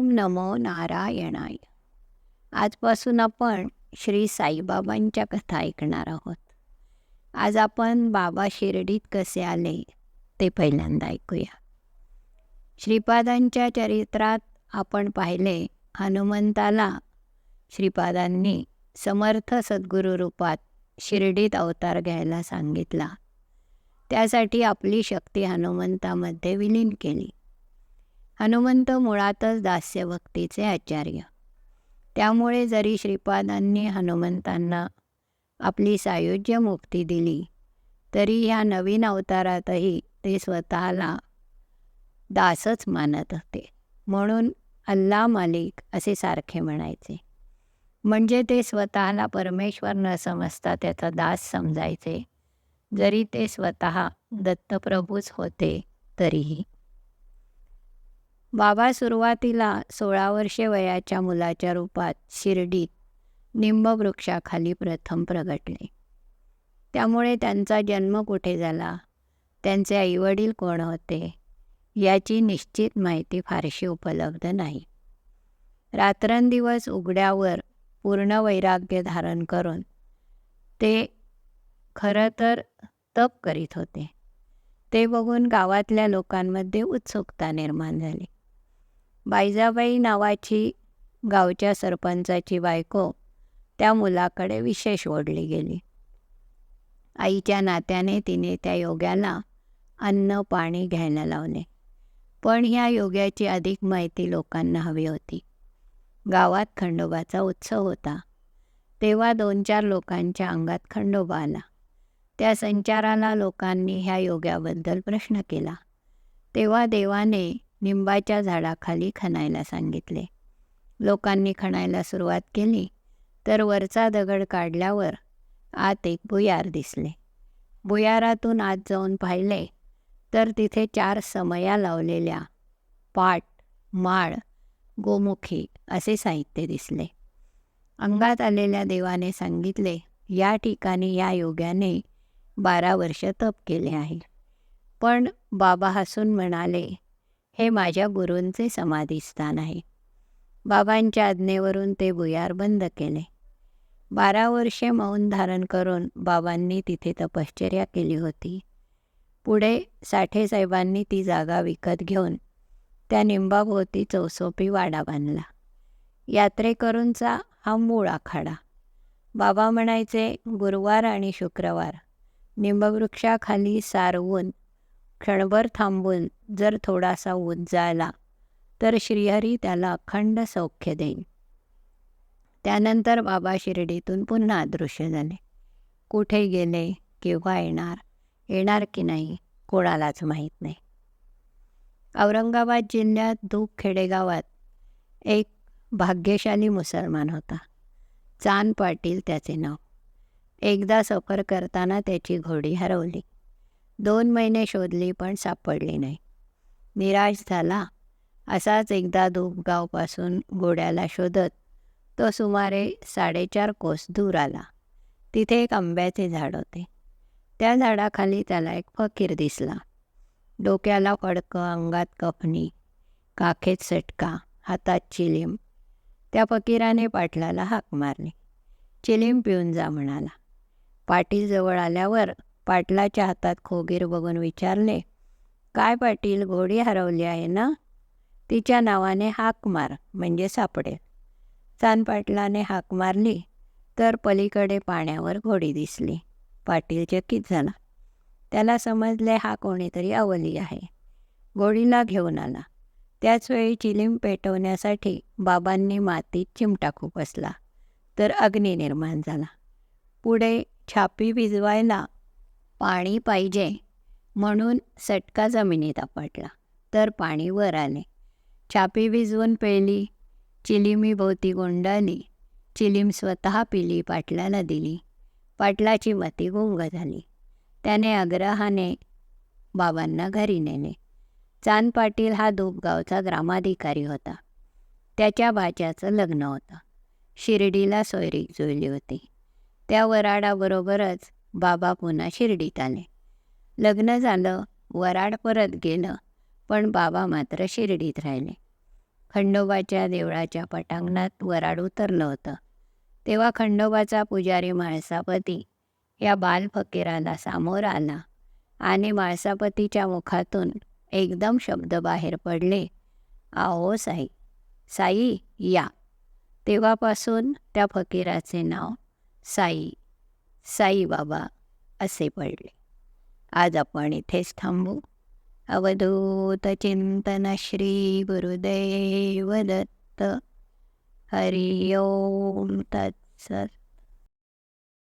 ओम नमो नारायणाय. आजपासून आपण श्री साईबाबांच्या कथा ऐकणार आहोत. आज आपण बाबा शिर्डीत कसे आले ते पहिल्यांदा ऐकूया. श्रीपादांच्या चरित्रात आपण पाहिले हनुमंताला श्रीपादांनी समर्थ सद्गुरू रूपात शिर्डीत अवतार घ्यायला सांगितला. त्यासाठी आपली शक्ती हनुमंतामध्ये विलीन केली. हनुमंत मुळातच दास्यभक्तीचे आचार्य. त्यामुळे जरी श्रीपादांनी हनुमंतांना आपली सायुज्य मुक्ती दिली तरी ह्या नवीन अवतारातही ते स्वतःला दासच मानत होते. म्हणून अल्ला मालिक असे सारखे म्हणायचे. म्हणजे ते स्वतःला परमेश्वर न समजता त्याचा दास समजायचे. जरी ते स्वतः दत्तप्रभूच होते तरीही. बाबा सुरुवातीला सोळा वर्षे वयाच्या मुलाच्या रूपात शिर्डीत निंबवृक्षाखाली प्रथम प्रगटले. त्यामुळे त्यांचा जन्म कुठे झाला? त्यांचे आईवडील कोण होते? याची निश्चित माहिती फारशी उपलब्ध नाही. रात्रंदिवस उघड्यावर पूर्ण वैराग्य धारण करून ते खरं तर तप करीत होते. ते बघून गावातल्या लोकांमध्ये उत्सुकता निर्माण झाली. बायजाबाई नावाची गावच्या सरपंचाची बायको त्या मुलाकडे विशेष ओढली गेली. आईच्या नात्याने तिने त्या योग्याला अन्न पाणी घ्यायला लावले. पण ह्या योग्याची अधिक माहिती लोकांना हवी होती. गावात खंडोबाचा उत्सव होता. तेव्हा दोन चार लोकांच्या अंगात खंडोबा आला. त्या संचाराला लोकांनी ह्या योग्याबद्दल प्रश्न केला. तेव्हा देवाने निंबाच्या झाडाखाली खणायला सांगितले. लोकांनी खणायला सुरुवात केली तर वरचा दगड काढल्यावर आत एक भुयार दिसले. भुयारातून आत जाऊन पाहिले तर तिथे चार समया लावलेल्या पाट माळ गोमुखी असे साहित्य दिसले. अंगात आलेल्या देवाने सांगितले या ठिकाणी या योग्याने बारा वर्ष तप केले आहे. पण बाबा हसून म्हणाले हे माझ्या गुरूंचे समाधीस्थान आहे. बाबांच्या आज्ञेवरून ते भुयार बंद केले. बारा वर्षे मौन धारण करून बाबांनी तिथे तपश्चर्या केली होती. पुढे साठेसाहेबांनी ती जागा विकत घेऊन त्या निंबाभोवती चौसोपी वाडा बांधला. यात्रेकरूंचा हा मूळ आखाडा. बाबा म्हणायचे गुरुवार आणि शुक्रवार. निंबवृक्षाखाली सारवून क्षणभर थांबून जर थोडासा ऊत जायला तर श्रीहरी त्याला अखंड सौख्य देईन. त्यानंतर बाबा शिर्डीतून पुन्हा अदृश्य झाले. कुठे गेले केव्हा येणार येणार की नाही कोणालाच माहीत नाही. औरंगाबाद जिल्ह्यात धूप खेडेगावात एक भाग्यशाली मुसलमान होता. चांद पाटील त्याचे नाव. एकदा सफर करताना त्याची घोडी हरवली. दोन महिने शोधली पण सापडली नाही. निराश झाला. असाच एकदा धूपगावपासून घोड्याला शोधत तो सुमारे साडेचार कोस दूर आला. तिथे एक आंब्याचे झाड होते. त्या झाडाखाली त्याला एक फकीर दिसला. डोक्याला फडकं अंगात कफनी काखेत सटका हातात चिलीम. त्या फकीराने पाटलाला हाक मारली. चिलीम पिऊन जा म्हणाला. पाटीजवळ आल्यावर पाटलाच्या हातात खोगीर बघून विचारले काय पाटील घोडी हरवली आहे ना? तिच्या नावाने हाक मार म्हणजे सापडेल. चांदपाटलाने हाक मारली तर पलीकडे पाण्यावर घोडी दिसली. पाटील चकित झाला. त्याला समजले हा कोणीतरी अवली आहे. घोडीला घेऊन आला. त्याचवेळी चिलीम पेटवण्यासाठी बाबांनी मातीत चिमटा खुपसला तर अग्नी निर्माण झाला. पुढे छापी भिजवायला पाणी पाहिजे. म्हणून सटका जमिनीत आपटला. तर पाणी वर आले. छापी भिजवून पेली. चिलिमी भोवती गोंडाली चिलीम स्वतः पिली पाटलाला दिली. पाटलाची मती गुंग झाली. त्याने आग्रहाने बाबांना घरी नेले. चांद पाटील हा धूपगावचा ग्रामाधिकारी होता. त्याच्या बाच्याचं लग्न होतं. शिर्डीला सोयरीक जुळली होती. त्या वराडाबरोबरच बाबा पुन्हा शिर्डीत आले. लग्न झालं वराड परत गेलं पण बाबा मात्र शिर्डीत राहिले. खंडोबाच्या देवळाच्या पटांगणात वराड उतरलं होतं. तेव्हा खंडोबाचा पुजारी माळसापती या बालफकीराला सामोर आला आणि माळसापतीच्या मुखातून एकदम शब्द बाहेर पडले. आहो साई साई या. तेव्हापासून त्या फकीराचे नाव साई साईबाबा असे पडले. आज आपण इथेच थांबू. अवधूत चिंतन श्री गुरुदेव दत्त. हरि ओम तत्सत.